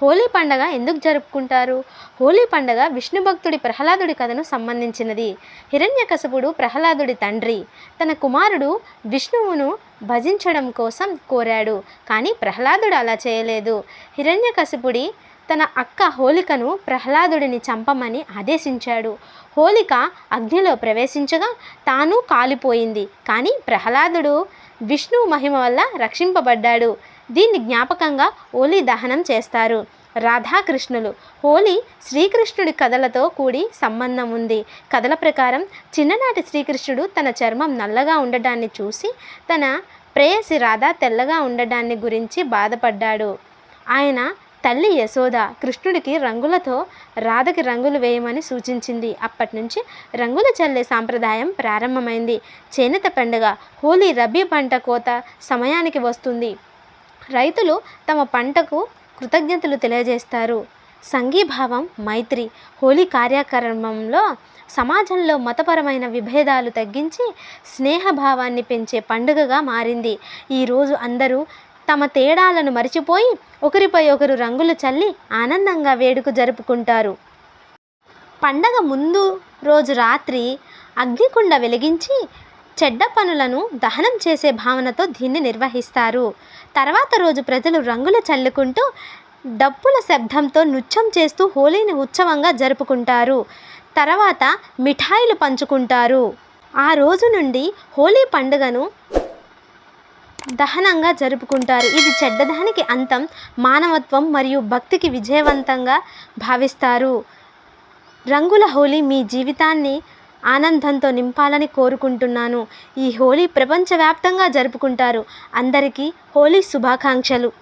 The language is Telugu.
హోలీ పండగ ఎందుకు జరుపుకుంటారు? హోలీ పండగ విష్ణు భక్తుడి ప్రహ్లాదుడి కథను సంబంధించినది. హిరణ్యకశపుడు ప్రహ్లాదుడి తండ్రి. తన కుమారుడు విష్ణువును భజించడం కోసం కోరాడు కానీ ప్రహ్లాదుడు అలా చేయలేదు. హిరణ్యకశపుడి తన అక్క హోలికను ప్రహ్లాదుడిని చంపమని ఆదేశించాడు. హోలిక అగ్నిలో ప్రవేశించగా తాను కాలిపోయింది కానీ ప్రహ్లాదుడు విష్ణువు మహిమ వల్ల రక్షింపబడ్డాడు. దీన్ని జ్ఞాపకంగా హోలీ దహనం చేస్తారు. రాధాకృష్ణులు హోలీ శ్రీకృష్ణుడి కథలతో కూడి సంబంధం ఉంది. కథల ప్రకారం చిన్ననాటి శ్రీకృష్ణుడు తన చర్మం నల్లగా ఉండడాన్ని చూసి తన ప్రేయసి రాధ తెల్లగా ఉండడాన్ని గురించి బాధపడ్డాడు. ఆయన తల్లి యశోద కృష్ణుడికి రంగులతో రాధకి రంగులు వేయమని సూచించింది. అప్పటి నుంచి రంగులు చల్లే సాంప్రదాయం ప్రారంభమైంది. చేనేత పండుగ హోలీ రబీ పంట కోత సమయానికి వస్తుంది. రైతులు తమ పంటకు కృతజ్ఞతలు తెలియజేస్తారు. సంఘీభావం మైత్రి హోలీ కార్యక్రమంలో సమాజంలో మతపరమైన విభేదాలు తగ్గించి స్నేహభావాన్ని పెంచే పండుగగా మారింది. ఈరోజు అందరూ తమ తేడాలను మరిచిపోయి ఒకరిపై ఒకరు రంగులు చల్లి ఆనందంగా వేడుక జరుపుకుంటారు. పండగ ముందు రోజు రాత్రి అగ్నికుండ వెలిగించి చెడ్డ పనులను దహనం చేసే భావనతో దీన్ని నిర్వహిస్తారు. తర్వాత రోజు ప్రజలు రంగులు చల్లుకుంటూ డప్పుల శబ్దంతో నృత్యం చేస్తూ హోలీని ఉత్సవంగా జరుపుకుంటారు. తర్వాత మిఠాయిలు పంచుకుంటారు. ఆ రోజు నుండి హోలీ పండుగను దహనంగా జరుపుకుంటారు. ఇది చెడ్డదానికి అంతం. మానవత్వం మరియు భక్తికి విజయవంతంగా భావిస్తారు. రంగుల హోలీ మీ జీవితాన్ని ఆనందంతో నింపాలని కోరుకుంటున్నాను. ఈ హోలీ ప్రపంచవ్యాప్తంగా జరుపుకుంటారు. అందరికీ హోలీ శుభాకాంక్షలు.